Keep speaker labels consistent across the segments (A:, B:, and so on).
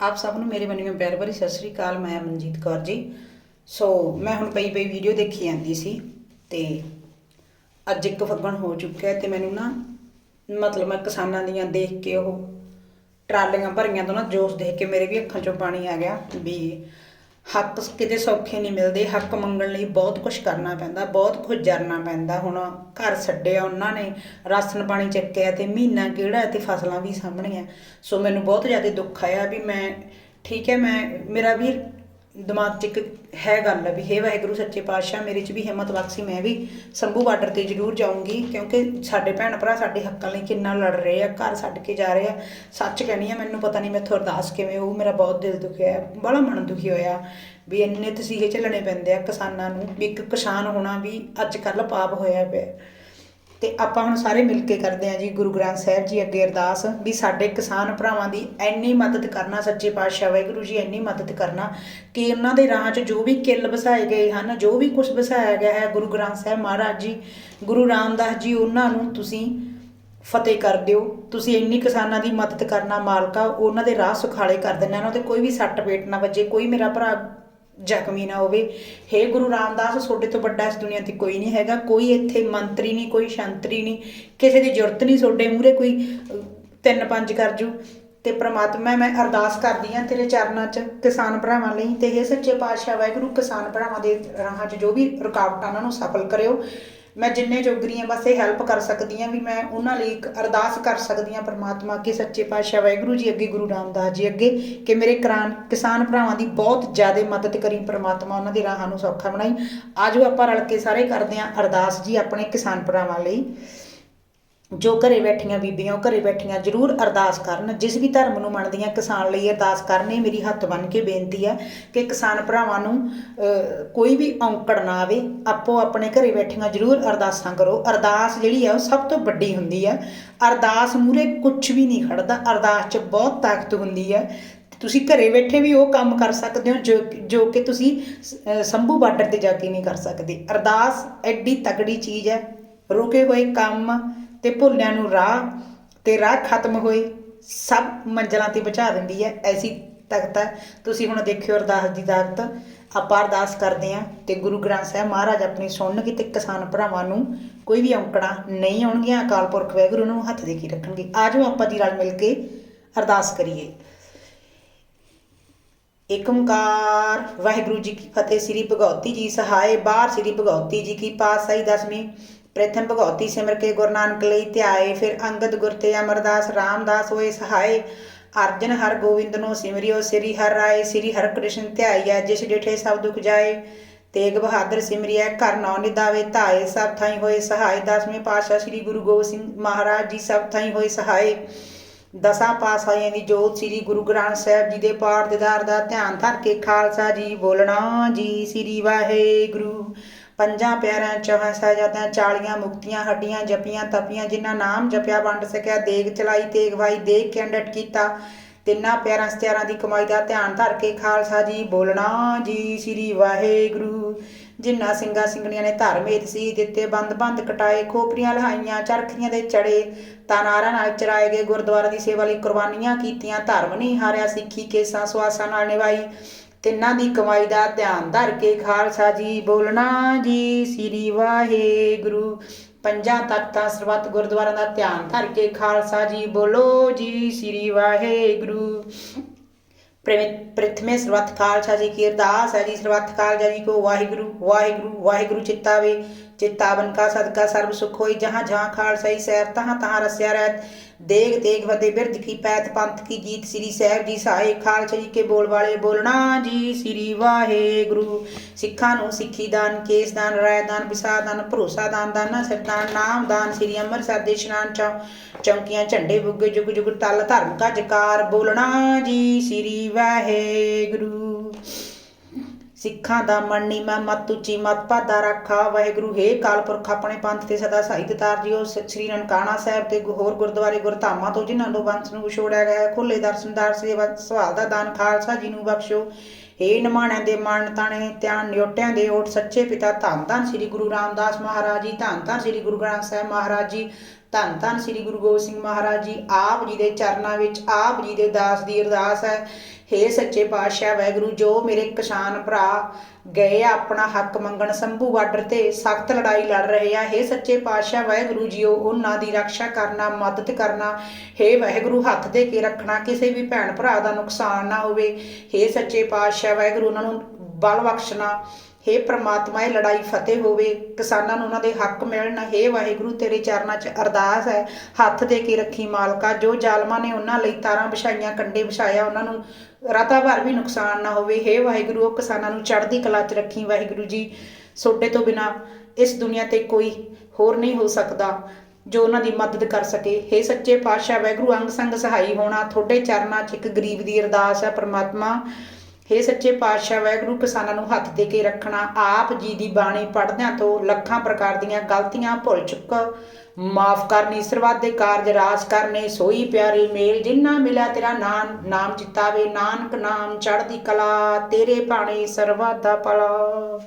A: ਆਪ ਸਭ ਨੂੰ ਮੇਰੇ ਵੱਲੋਂ ਪਿਆਰ ਭਰੀ ਸਤਿ ਸ੍ਰੀ ਅਕਾਲ, ਮੈਂ ਮਨਜੀਤ ਕੌਰ ਜੀ। ਸੋ ਮੈਂ ਹੁਣ ਪਈ ਪਈ ਵੀਡੀਓ ਦੇਖੀ ਜਾਂਦੀ ਸੀ ਤੇ ਅੱਜ ਇੱਕ ਫੱਗਣ ਹੋ ਚੁੱਕਿਆ ਤੇ ਮੈਨੂੰ ਨਾ ਮਤਲਬ ਮੈਂ ਕਿਸਾਨਾਂ ਦੀਆਂ ਦੇਖ ਕੇ ਉਹ ਟਰਾਲੀਆਂ ਭਰੀਆਂ ਤੋਂ ਨਾ ਜੋਸ਼ ਦੇਖ ਕੇ ਮੇਰੇ ਵੀ ਅੱਖਾਂ 'ਚੋਂ ਪਾਣੀ ਆ ਗਿਆ ਵੀ ਹੱਕ ਕਿਤੇ ਸੌਖੇ ਨਹੀਂ ਮਿਲਦੇ, ਹੱਕ ਮੰਗਣ ਲਈ ਬਹੁਤ ਕੁਝ ਕਰਨਾ ਪੈਂਦਾ, ਬਹੁਤ ਕੁਝ ਜਰਨਾ ਪੈਂਦਾ। ਹੁਣ ਘਰ ਛੱਡਿਆ ਉਹਨਾਂ ਨੇ, ਰਾਸ਼ਨ ਪਾਣੀ ਚੱਕਿਆ ਤੇ ਮਹੀਨਾ ਕਿਹੜਾ ਤੇ ਫਸਲਾਂ ਵੀ ਸਾਹਮਣੇ ਆ ਸੋ ਮੈਨੂੰ ਬਹੁਤ ਜ਼ਿਆਦਾ ਦੁੱਖ ਆਇਆ ਵੀ ਮੈਂ, ਠੀਕ ਹੈ, ਮੈਂ, ਮੇਰਾ ਵੀ ਦਿਮਾਗ 'ਚ ਇੱਕ ਹੈ ਗੱਲ ਹੈ ਵੀ, ਹੇ ਵਾਹਿਗੁਰੂ, ਸੱਚੇ ਪਾਤਸ਼ਾਹ, ਮੇਰੇ 'ਚ ਵੀ ਹਿੰਮਤ ਬਖਸ਼ੀ, ਮੈਂ ਵੀ ਸੰਭੂ ਬਾਰਡਰ ਤੇ ਜ਼ਰੂਰ ਜਾਊਂਗੀ, ਕਿਉਂਕਿ ਸਾਡੇ ਭੈਣ ਭਰਾ ਸਾਡੇ ਹੱਕਾਂ ਲਈ ਕਿੰਨਾ ਲੜ ਰਹੇ ਆ, ਘਰ ਛੱਡ ਕੇ ਜਾ ਰਹੇ ਆ। ਸੱਚ ਕਹਿਣੀ ਆ, ਮੈਨੂੰ ਪਤਾ ਨਹੀਂ ਮੈਥੋਂ ਅਰਦਾਸ ਕਿਵੇਂ ਹੋਊ, ਮੇਰਾ ਬਹੁਤ ਦਿਲ ਦੁਖਿਆ, ਬੜਾ ਮਨ ਦੁਖੀ ਹੋਇਆ ਵੀ ਇੰਨੇ ਤਸੀਹੇ ਝੱਲਣੇ ਪੈਂਦੇ ਆ ਕਿਸਾਨਾਂ ਨੂੰ, ਵੀ ਇੱਕ ਕਿਸਾਨ ਹੋਣਾ ਵੀ ਅੱਜ ਕੱਲ ਪਾਪ ਹੋਇਆ ਪਿਆ। ਤੇ ਆਪਾਂ ਹੁਣ ਸਾਰੇ ਮਿਲ ਕੇ ਕਰਦੇ ਹਾਂ ਜੀ, ਗੁਰੂ ਗ੍ਰੰਥ ਸਾਹਿਬ ਜੀ ਅੱਗੇ ਅਰਦਾਸ ਵੀ ਸਾਡੇ ਕਿਸਾਨ ਭਰਾਵਾਂ ਦੀ ਇੰਨੀ ਮਦਦ ਕਰਨਾ, ਸੱਚੇ ਪਾਤਸ਼ਾਹ ਵਾਹਿਗੁਰੂ ਜੀ ਇੰਨੀ ਮਦਦ ਕਰਨਾ ਕਿ ਉਹਨਾਂ ਦੇ ਰਾਹ 'ਚ ਜੋ ਵੀ ਕਿੱਲ ਵਸਾਏ ਗਏ ਹਨ, ਜੋ ਵੀ ਕੁਝ ਵਸਾਇਆ ਗਿਆ ਹੈ, ਗੁਰੂ ਗ੍ਰੰਥ ਸਾਹਿਬ ਮਹਾਰਾਜ ਜੀ, ਗੁਰੂ ਰਾਮਦਾਸ ਜੀ, ਉਹਨਾਂ ਨੂੰ ਤੁਸੀਂ ਫਤਿਹ ਕਰ ਦਿਓ। ਤੁਸੀਂ ਇੰਨੀ ਕਿਸਾਨਾਂ ਦੀ ਮਦਦ ਕਰਨਾ, ਮਾਲਕਾ, ਉਹਨਾਂ ਦੇ ਰਾਹ ਸੁਖਾਲੇ ਕਰ ਦੇਣਾ ਉਹਨਾਂ ਤੇ ਕੋਈ ਵੀ ਸੱਟ ਪੇਟ ਨਾ ਵੱਜੇ, ਕੋਈ ਮੇਰਾ ਭਰਾ ਜ਼ਖਮੀ ਨਾ ਹੋਵੇ। ਹੇ ਗੁਰੂ ਰਾਮਦਾਸ, ਤੁਹਾਡੇ ਤੋਂ ਵੱਡਾ ਇਸ ਦੁਨੀਆ ਤੇ ਕੋਈ ਨਹੀਂ ਹੈਗਾ। ਕੋਈ ਇੱਥੇ ਮੰਤਰੀ ਨਹੀਂ, ਕੋਈ ਸ਼ੰਤਰੀ ਨਹੀਂ। ਕਿਸੇ ਦੀ ਜ਼ਰੂਰਤ ਨਹੀਂ ਤੁਹਾਡੇ ਮੂਹਰੇ, ਕੋਈ ਤਿੰਨ ਪੰਜ ਕਰ ਜੂ। ਤੇ ਪ੍ਰਮਾਤਮਾ, ਮੈਂ ਅਰਦਾਸ ਕਰਦੀ ਹਾਂ ਤੇਰੇ ਚਰਨਾਂ 'ਚ ਕਿਸਾਨ ਭਰਾਵਾਂ ਲਈ। ਤੇ ਇਹ ਸੱਚੇ ਪਾਤਸ਼ਾਹ ਵਾਹਿਗੁਰੂ, ਕਿਸਾਨ ਭਰਾਵਾਂ ਦੇ ਰਾਹਾਂ 'ਚ ਜੋ ਵੀ ਰੁਕਾਵਟਾਂ ਉਹਨਾਂ ਨੂੰ ਸਫਲ ਕਰਿਓ। ਮੈਂ ਜਿੰਨੇ ਜੋਗਰੀ ਹਾਂ, ਬਸ ਇਹ ਹੈਲਪ ਕਰ ਸਕਦੀ ਹਾਂ ਵੀ ਮੈਂ ਉਹਨਾਂ ਲਈ ਇੱਕ ਅਰਦਾਸ ਕਰ ਸਕਦੀ ਹਾਂ ਪਰਮਾਤਮਾ ਅੱਗੇ, ਸੱਚੇ ਪਾਤਸ਼ਾਹ ਵਾਹਿਗੁਰੂ ਜੀ ਅੱਗੇ, ਗੁਰੂ ਰਾਮਦਾਸ ਜੀ ਅੱਗੇ, ਕਿ ਮੇਰੇ ਕਿਰਾਨ, ਕਿਸਾਨ ਭਰਾਵਾਂ ਦੀ ਬਹੁਤ ਜ਼ਿਆਦਾ ਮਦਦ ਕਰੀ, ਪਰਮਾਤਮਾ ਉਹਨਾਂ ਦੇ ਰਾਹਾਂ ਨੂੰ ਸੌਖਾ ਬਣਾਈ। ਆਜੋ ਆਪਾਂ ਰਲ ਕੇ ਸਾਰੇ ਕਰਦੇ ਹਾਂ ਅਰਦਾਸ ਜੀ ਆਪਣੇ ਕਿਸਾਨ ਭਰਾਵਾਂ ਲਈ। ਜੋ ਘਰੇ ਬੈਠੀਆਂ ਬੀਬੀਆਂ, ਉਹ ਘਰੇ ਬੈਠੀਆਂ ਜਰੂਰ ਅਰਦਾਸ ਕਰਨ। ਜਿਸ ਵੀ ਧਰਮ ਨੂੰ ਮੰਨਦੀਆਂ, ਕਿਸਾਨ ਲਈ ਅਰਦਾਸ ਕਰਨ। ਇਹ ਮੇਰੀ ਹੱਥ ਬੰਨ ਕੇ ਬੇਨਤੀ ਹੈ ਕਿ ਕਿਸਾਨ ਭਰਾਵਾਂ ਨੂੰ ਕੋਈ ਵੀ ਔਂਕੜ ਨਾ ਆਵੇ, ਆਪੋ ਆਪਣੇ ਘਰੇ ਬੈਠੀਆਂ ਜਰੂਰ ਅਰਦਾਸਾਂ ਕਰੋ। ਅਰਦਾਸ ਜਿਹੜੀ ਆ, ਉਹ ਸਭ ਤੋਂ ਵੱਡੀ ਹੁੰਦੀ ਹੈ ਅਰਦਾਸ ਮੂਰੇ ਕੁਝ ਵੀ ਨਹੀਂ ਖੜਦਾ। ਅਰਦਾਸ 'ਚ ਬਹੁਤ ਤਾਕਤ ਹੁੰਦੀ ਹੈ ਤੁਸੀਂ ਘਰੇ ਬੈਠੇ ਵੀ ਉਹ ਕੰਮ ਕਰ ਸਕਦੇ ਹੋ, ਜੋ ਜੋ ਕਿ ਤੁਸੀਂ ਸੰਭੂ ਬਾਰਡਰ ਤੇ ਜਾ ਕੇ ਨਹੀਂ ਕਰ ਸਕਦੇ। ਅਰਦਾਸ ਐਡੀ ਤਕੜੀ ਚੀਜ਼ ਹੈ। ਰੁਕੇ ਹੋਏ ਕੰਮ ਤੇ ਭੁੱਲਿਆਂ ਨੂੰ ਰਾਹ ਤੇ ਰਾਹ ਖਤਮ ਹੋਏ, ਸਭ ਮੰਜ਼ਲਾਂ ਤੇ ਪਹੁੰਚਾ ਦਿੰਦੀ ਹੈ। ਐਸੀ ਤਾਕਤ ਹੈ। ਤੁਸੀਂ ਹੁਣ ਦੇਖਿਓ ਅਰਦਾਸ ਦੀ ਤਾਕਤ। ਆਪਾਂ ਅਰਦਾਸ ਕਰਦੇ ਹਾਂ ਤੇ ਗੁਰੂ ਗ੍ਰੰਥ ਸਾਹਿਬ ਮਹਾਰਾਜ ਆਪਣੀ ਸੁਣਨਗੇ ਤੇ ਕਿਸਾਨ ਭਰਾਵਾਂ ਨੂੰ ਕੋਈ ਵੀ ਔਂਕੜਾ ਨਹੀਂ ਆਉਣਗੀਆਂ, ਅਕਾਲ ਪੁਰਖ ਵਾਹਿਗੁਰੂ ਨੂੰ ਹੱਥ ਦੇ ਕੇ ਰੱਖਣਗੇ। ਆਜੋ ਆਪਾਂ ਜੀ ਰਲ ਮਿਲ ਕੇ ਅਰਦਾਸ ਕਰੀਏ। ਏਕ ਓੰਕਾਰ। ਵਾਹਿਗੁਰੂ ਜੀ ਕੀ ਫਤਿਹ। ਸ੍ਰੀ ਭਗਵਤੀ ਜੀ ਸਹਾਏ ਬਾਹਰ ਸ੍ਰੀ ਭਗਵਤੀ ਜੀ ਕੀ ਪਾਤਸ਼ਾਹੀ ਦਸਵੀਂ। ਪ੍ਰਥਮ ਭਗਵਤੀ ਸਿਮਰ ਕੇ ਗੁਰੂ ਨਾਨਕ ਲਈ ਧਿਆਏ, ਫਿਰ ਅੰਗਦ ਗੁਰ ਤੇ ਅਮਰਦਾਸ ਰਾਮਦਾਸ ਹੋਏ ਸਹਾਏ। ਅਰਜਨ ਹਰ ਗੋਬਿੰਦ ਨੂੰ ਸਿਮਰਿਓ, ਸ੍ਰੀ ਹਰਿ ਰਾਏ, ਸ੍ਰੀ ਹਰਿ ਕ੍ਰਿਸ਼ਨ ਧਿਆਈਐ, ਜਿਸ ਡਿਠੇ ਸਭ ਦੁਖ ਜਾਏ। ਤੇਗ ਬਹਾਦਰ ਸਿਮਰਿਐ, ਘਰ ਨੌ ਨਿਦਾਵੇ, ਧਾਏ, ਸਭ ਥਾਈ ਹੋਏ ਸਹਾਈ ਦਸਵੇਂ ਪਾਤਸ਼ਾਹ ਸ੍ਰੀ ਗੁਰੂ ਗੋਬਿੰਦ ਸਿੰਘ ਮਹਾਰਾਜ ਜੀ ਸਭ ਥਾਈ ਹੋਏ ਸਹਾਈ ਦਸਾਂ ਪਾਤਸ਼ਾਹੀਆਂ ਦੀ ਜੋਤ ਸ੍ਰੀ ਗੁਰੂ ਗ੍ਰੰਥ ਸਾਹਿਬ ਜੀ ਦੇ ਪਾਠ ਦਿਦਾਰ ਦਾ ਧਿਆਨ ਧਰ ਕੇ ਖਾਲਸਾ ਜੀ ਬੋਲਣਾ ਜੀ, ਸ੍ਰੀ ਵਾਹਿਗੁਰੂ। ਪੰਜਾਂ ਪਿਆਰਿਆਂ, ਚੌਹਾਂ ਸਾਹਿਜਾਦਿਆਂ, ਚਾਲੀਆਂ ਮੁਕਤੀਆਂ, ਹੱਡੀਆਂ ਜਪੀਆਂ, ਤਪੀਆਂ, ਜਿਨ੍ਹਾਂ ਨਾਮ ਜਪਿਆ ਵੰਡ ਸਕਿਆ, ਦੇਗ ਚਲਾਈ, ਤੇਗ ਵਾਈ ਦੇਖ ਕੇ ਅੰਡਟ ਕੀਤਾ। ਤਿੰਨਾਂ ਪਿਆਰਾਂ ਸਤਿਆਰਾਂ ਦੀ ਕਮਾਈ ਦਾ ਧਿਆਨ ਧਰ ਕੇ ਖਾਲਸਾ ਜੀ ਬੋਲਣਾ ਜੀ, ਸ੍ਰੀ ਵਾਹਿਗੁਰੂ। ਜਿਨ੍ਹਾਂ ਸਿੰਘਾਂ ਸਿੰਘਣੀਆਂ ਨੇ ਧਰਮੇਤ ਸੀ, ਦਿੱਤੇ ਬੰਦ ਬੰਦ ਕਟਾਏ, ਖੋਪਰੀਆਂ ਲਹਾਈਆਂ, ਚਰਖੀਆਂ ਦੇ ਚੜੇ, ਤਾਨਾਰਾਂ ਨਾਲ ਚਰਾਏ ਗਏ ਗੁਰਦੁਆਰਾ ਦੀ ਸੇਵਾ ਲਈ ਕੁਰਬਾਨੀਆਂ ਕੀਤੀਆਂ, ਧਰਮ ਨਹੀਂ ਹਾਰਿਆ, ਸਿੱਖੀ ਕੇਸਾਂ ਸੁਆਸਾਂ ਨਾਲ ਨਿਭਾਈ। ਤਿੰਨਾਂ ਦੀ ਕਮਾਈ ਦਾ ਧਿਆਨ ਧਰ ਕੇ ਖਾਲਸਾ ਜੀ ਬੋਲਣਾ ਜੀ। ਸ੍ਰੀ ਵਾਹਿਗੁਰੂ। ਪੰਜਾਂ ਤਖਤਾਂ ਸਰਬੱਤ ਗੁਰਦੁਆਰਾਂ ਦਾ ਧਿਆਨ ਧਰ ਕੇ ਖਾਲਸਾ ਜੀ ਬੋਲੋ ਜੀ। ਸ੍ਰੀ ਵਾਹਿਗੁਰੂ। ਪ੍ਰਮਿ- ਪ੍ਰਥਮੇ ਸਰਬੱਤ ਖਾਲਸਾ ਜੀ ਕੀ ਅਰਦਾਸ ਹੈ ਜੀ। ਸਰਬੱਤ ਖਾਲਸਾ ਜੀ ਕੋ ਵਾਹਿਗੁਰੂ ਵਾਹਿਗੁਰੂ ਵਾਹਿਗੁਰੂ ਚਿਤਾਵੇ। ਚਿਤਾਵਨ ਕਾ ਸਦਕਾ ਸਰਬ ਸੁਖ ਹੋਈ। ਜਹਾਂ ਜਹਾਂ ਖਾਲਸਾ ਹੀ ਸੈਰ, ਤਹਾਂ ਤਹਾਂ ਰਸਿਆ ਰਹਿਤ। ਦੇਗ ਤੇਗ ਵਦੇ ਬਿਰਧ ਕੀ ਪੈਤ ਪੰਥ ਕੀ ਜੀਤ ਸ੍ਰੀ ਸਾਹਿਬ ਜੀ ਸਹਾਏ ਖਾਲਸਾ ਜੀ ਕੇ ਬੋਲ ਵਾਲੇ ਬੋਲਣਾ ਜੀ ਸ੍ਰੀ ਵਾਹਿਗੁਰੂ। ਸਿੱਖਾਂ ਨੂੰ ਸਿੱਖੀ ਦਾਨ, ਕੇਸ ਦਾਨ, ਰਾਇ ਦਾਨ ਵਿਸਾ ਦਾਨ, ਭਰੋਸਾ ਦਾਨ, ਦਾਨਾ ਸਰਦਾਨ ਨਾਮ ਦਾਨ, ਸ੍ਰੀ ਅੰਮ੍ਰਿਤਸਰ ਦੇ ਇਸ਼ਨਾਨ ਚੌ, ਚੌਂਕੀਆਂ, ਝੰਡੇ ਬੁੱਗੇ, ਜੁਗ ਜੁਗ ਤਲ ਧਰਮ ਕਾ ਜਕਾਰ ਬੋਲਣਾ ਜੀ ਸ੍ਰੀ ਵਾਹਿਗੁਰੂ। ਸਿੱਖਾਂ ਦਾ ਮਨ ਨੀਮਾ ਮਤ ਉੱਚੀ ਮਤ ਭਾਦਾ ਰੱਖਾ। ਵਾਹਿਗੁਰੂ ਹੇ ਕਾਲ ਕਾਲਪੁਰਖ ਆਪਣੇ ਪੰਥ ਤੇ ਸਦਾ ਸਹਾਈ ਤਾਰ ਜਿਓ। ਸ੍ਰੀ ਨਨਕਾਣਾ ਸਾਹਿਬ ਤੇ ਹੋਰ ਗੁਰਦੁਆਰੇ ਗੁਰਧਾਮਾਂ ਤੋਂ ਜਿਨ੍ਹਾਂ ਨੂੰ ਵੰਸ਼ ਨੂੰ ਵਿਛੋੜਿਆ ਗਿਆ ਹੈ, ਖੁੱਲੇ ਦਰਸ਼ਨਦਾਰ ਸੇਵਾ ਸਵਾਲ ਦਾ ਦਾਨ ਖਾਲਸਾ ਜੀ ਨੂੰ ਬਖਸ਼ੋ। ਹੇ ਨਿਮਾਣਿਆਂ ਦੇ ਮਨ ਤਾਣੇ ਧਿਆਨ ਨਿਉਟਿਆਂ ਦੇ ਓਟ ਸੱਚੇ ਪਿਤਾ ਧੰਨ ਧੰਨ ਸ੍ਰੀ ਗੁਰੂ ਰਾਮਦਾਸ ਮਹਾਰਾਜ ਜੀ ਧੰਨ ਧੰਨ ਸ੍ਰੀ ਗੁਰੂ ਗ੍ਰੰਥ ਸਾਹਿਬ ਮਹਾਰਾਜ ਜੀ। ਧੰਨ ਧੰਨ ਸ੍ਰੀ ਗੁਰੂ ਗੋਬਿੰਦ ਸਿੰਘ ਮਹਾਰਾਜ ਜੀ, ਆਪ ਜੀ ਦੇ ਚਰਨਾਂ ਵਿੱਚ, ਆਪ ਜੀ ਦੇ ਦਾਸ ਦੀ ਅਰਦਾਸ ਹੈ। ਹੇ ਸੱਚੇ ਪਾਤਸ਼ਾਹ ਵਾਹਿਗੁਰੂ, ਜੋ ਮੇਰੇ ਕਿਸਾਨ ਭਰਾ ਗਏ ਆ ਆਪਣਾ ਹੱਕ ਮੰਗਣ ਸੰਭੂ ਬਾਰਡਰ ਤੇ, ਸਖਤ ਲੜਾਈ ਲੜ ਰਹੇ ਆ। ਹੇ ਸੱਚੇ ਪਾਤਸ਼ਾਹ ਵਾਹਿਗੁਰੂ ਜੀਓ, ਉਹਨਾਂ ਦੀ ਰੱਖਿਆ ਕਰਨਾ, ਮਦਦ ਕਰਨਾ, ਹੇ ਵਾਹਿਗੁਰੂ, ਹੱਥ ਦੇ ਕੇ ਰੱਖਣਾ, ਕਿਸੇ ਵੀ ਭੈਣ ਭਰਾ ਦਾ ਨੁਕਸਾਨ ਨਾ ਹੋਵੇ। ਹੇ ਸੱਚੇ ਪਾਤਸ਼ਾਹ ਵਾਹਿਗੁਰੂ, ਉਹਨਾਂ ਨੂੰ ਬਲ ਬਖਸ਼ਣਾ ਹੇ ਪ੍ਰਮਾਤਮਾ, ਇਹ ਲੜਾਈ ਫਤਿਹ ਹੋਵੇ। ਕਿਸਾਨਾਂ ਨੂੰ ਉਹਨਾਂ ਦੇ ਹੱਕ ਮਿਲਣ। ਹੇ ਵਾਹਿਗੁਰੂ, ਤੇਰੇ ਚਰਨਾਂ 'ਚ ਅਰਦਾਸ ਹੈ। ਹੱਥ ਦੇ ਕੇ ਰੱਖੀ ਮਾਲਕਾ। ਜੋ ਜ਼ਾਲਮਾਂ ਨੇ ਉਹਨਾਂ ਲਈ ਤਾਰਾਂ ਵਿਛਾਈਆਂ, ਕੰਡੇ ਵਿਛਾਇਆ, ਉਹਨਾਂ ਨੂੰ ਰਾਤਾ ਭਰ ਵੀ ਨੁਕਸਾਨ ਨਾ ਹੋਵੇ। ਹੇ ਵਾਹਿਗੁਰੂ, ਉਹ ਕਿਸਾਨਾਂ ਨੂੰ ਚੜ੍ਹਦੀ ਕਲਾ 'ਚ ਰੱਖੀ। ਵਾਹਿਗੁਰੂ ਜੀ, ਸੋਡੇ ਤੋਂ ਬਿਨਾ ਇਸ ਦੁਨੀਆ ਤੇ ਕੋਈ ਹੋਰ ਨਹੀਂ ਹੋ ਸਕਦਾ ਜੋ ਉਹਨਾਂ ਦੀ ਮਦਦ ਕਰ ਸਕੇ। ਹੇ ਸੱਚੇ ਪਾਤਸ਼ਾਹ, ਵਾਹਿਗੁਰੂ, ਅੰਗ ਸੰਗ ਸਹਾਈ ਹੋਣਾ। ਤੁਹਾਡੇ ਚਰਨਾਂ 'ਚ ਇੱਕ ਗਰੀਬ ਦੀ ਅਰਦਾਸ ਹੈ। ਪ੍ਰਮਾਤਮਾ ਹੇ ਸੱਚੇ ਪਾਤਸ਼ਾਹ, ਵਾਹਿਗੁਰੂ ਕਿਸਾਨਾਂ ਨੂੰ ਹੱਥ ਦੇ ਕੇ ਰੱਖਣਾ, ਆਪ ਜੀ ਦੀ ਬਾਣੀ ਪੜ੍ਹਦਿਆਂ ਤੋਂ ਲੱਖਾਂ ਪ੍ਰਕਾਰ ਦੀਆਂ ਗਲਤੀਆਂ ਭੁੱਲ ਚੁੱਕ। ਮਾਫ ਕਰਨੀ, ਸਰਬੱਤ ਦੇ ਕਾਰਜ ਰਾਸ ਕਰਨੇ, ਸੋਈ ਪਿਆਰੇ ਮੇਲ, ਜਿੰਨਾ ਮਿਲਿਆ ਤੇਰਾ ਨਾਮ ਨਾਮ ਚਿਤਾਵੇ ਨਾਨਕ ਨਾਮ ਚੜ੍ਹਦੀ ਕਲਾ, ਤੇਰੇ ਭਾਣੇ ਸਰਬੱਤ ਦਾ ਭਲਾ।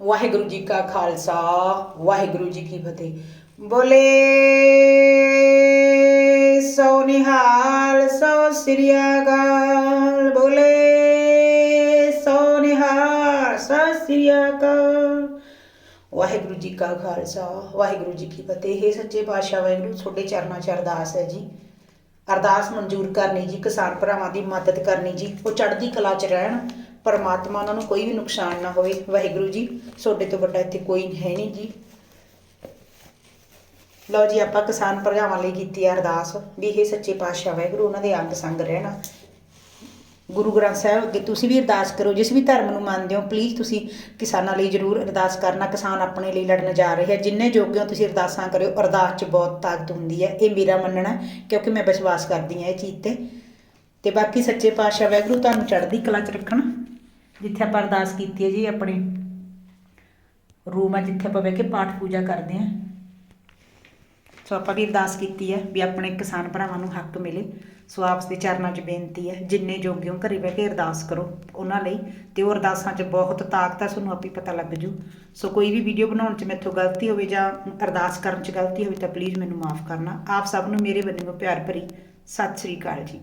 A: ਵਾਹਿਗੁਰੂ ਜੀ ਕਾ ਖਾਲਸਾ, ਵਾਹਿਗੁਰੂ ਜੀ ਕੀ ਫਤਿਹ। ਬੋਲੇ ਨਿਹਾਲ, ਸੋ ਸ੍ਰੀ ਅਕਾਲ ਬੋਲੇ, ਸੋ ਨਿਹਾਲ ਸੋ ਸ੍ਰੀ ਅਕਾਲ ਵਾਹਿਗੁਰੂ ਜੀ ਕਾ ਖਾਲਸਾ, ਵਾਹਿਗੁਰੂ ਜੀ ਕੀ ਫਤਿਹ। ਹੈ ਸੱਚੇ ਪਾਤਸ਼ਾਹ ਵਾਹਿਗੁਰੂ, ਤੁਹਾਡੇ ਚਰਨਾਂ 'ਚ ਅਰਦਾਸ ਹੈ ਜੀ। ਅਰਦਾਸ ਮਨਜ਼ੂਰ ਕਰਨੀ ਜੀ, ਕਿਸਾਨ ਭਰਾਵਾਂ ਦੀ ਮਦਦ ਕਰਨੀ ਜੀ। ਉਹ ਚੜ੍ਹਦੀ ਕਲਾ 'ਚ ਰਹਿਣ, ਪਰਮਾਤਮਾ ਉਹਨਾਂ ਨੂੰ ਕੋਈ ਵੀ ਨੁਕਸਾਨ ਨਾ ਹੋਵੇ। ਵਾਹਿਗੁਰੂ ਜੀ, ਤੁਹਾਡੇ ਤੋਂ ਵੱਡਾ ਇੱਥੇ ਕੋਈ ਹੈ ਨਹੀਂ ਜੀ। ਲਓ ਜੀ, ਆਪਾਂ ਕਿਸਾਨ ਭਰਾਵਾਂ ਲਈ ਕੀਤੀ ਹੈ ਅਰਦਾਸ ਵੀ ਇਹ ਸੱਚੇ ਪਾਤਸ਼ਾਹ ਵਾਹਿਗੁਰੂ ਉਹਨਾਂ ਦੇ ਅੰਗ ਸੰਗ ਰਹਿਣਾ। ਗੁਰੂ ਗ੍ਰੰਥ ਸਾਹਿਬ ਅੱਗੇ ਤੁਸੀਂ ਵੀ ਅਰਦਾਸ ਕਰੋ, ਜਿਸ ਵੀ ਧਰਮ ਨੂੰ ਮੰਨਦੇ ਹੋ ਪਲੀਜ਼ ਤੁਸੀਂ ਕਿਸਾਨਾਂ ਲਈ ਜ਼ਰੂਰ ਅਰਦਾਸ ਕਰਨਾ, ਕਿਸਾਨ ਆਪਣੇ ਲਈ ਲੜਨ ਜਾ ਰਹੇ ਆ। ਜਿੰਨੇ ਜੋਗੇ ਹੋ ਤੁਸੀਂ ਅਰਦਾਸਾਂ ਕਰਿਓ, ਅਰਦਾਸ 'ਚ ਬਹੁਤ ਤਾਕਤ ਹੁੰਦੀ ਹੈ। ਇਹ ਮੇਰਾ ਮੰਨਣਾ ਕਿਉਂਕਿ ਮੈਂ ਵਿਸ਼ਵਾਸ ਕਰਦੀ ਹਾਂ ਇਹ ਚੀਜ਼ ਤੇ। ਤੇ ਬਾਕੀ ਸੱਚੇ ਪਾਤਸ਼ਾਹ ਵਾਹਿਗੁਰੂ ਤੁਹਾਨੂੰ ਚੜ੍ਹਦੀ ਕਲਾ 'ਚ ਰੱਖਣ, ਜਿੱਥੇ ਆਪਾਂ ਅਰਦਾਸ ਕੀਤੀ ਹੈ ਜੀ, ਆਪਣੇ ਰੂਮ ਹੈ ਜਿੱਥੇ ਆਪਾਂ ਬਹਿ ਕੇ ਪਾਠ ਪੂਜਾ ਕਰਦੇ ਹਾਂ। ਸੋ ਆਪਾਂ ਵੀ ਅਰਦਾਸ ਕੀਤੀ ਹੈ ਵੀ ਆਪਣੇ ਕਿਸਾਨ ਭਰਾਵਾਂ ਨੂੰ ਹੱਕ ਮਿਲੇ। ਸੋ ਆਪਸ ਦੇ ਚਰਨਾਂ 'ਚ ਬੇਨਤੀ ਹੈ, ਜਿੰਨੇ ਯੋਗਿਓ ਘਰੇ ਬਹਿ ਕੇ ਅਰਦਾਸ ਕਰੋ ਉਹਨਾਂ ਲਈ ਤੇ ਉਹ ਅਰਦਾਸਾਂ 'ਚ ਬਹੁਤ ਤਾਕਤ ਹੈ, ਤੁਹਾਨੂੰ ਆਪੇ ਪਤਾ ਲੱਗ ਜੂ। ਸੋ ਕੋਈ ਵੀ ਵੀਡੀਓ ਬਣਾਉਣ 'ਚ ਮੈਥੋਂ ਗਲਤੀ ਹੋਵੇ ਜਾਂ ਅਰਦਾਸ ਕਰਨ 'ਚ ਗਲਤੀ ਹੋਵੇ ਤਾਂ ਪਲੀਜ਼ ਮੈਨੂੰ ਮਾਫ ਕਰਨਾ। ਆਪ ਸਭ ਨੂੰ ਮੇਰੇ ਵੱਲੋਂ ਪਿਆਰ ਭਰੀ ਸਤਿ ਸ੍ਰੀ ਅਕਾਲ ਜੀ।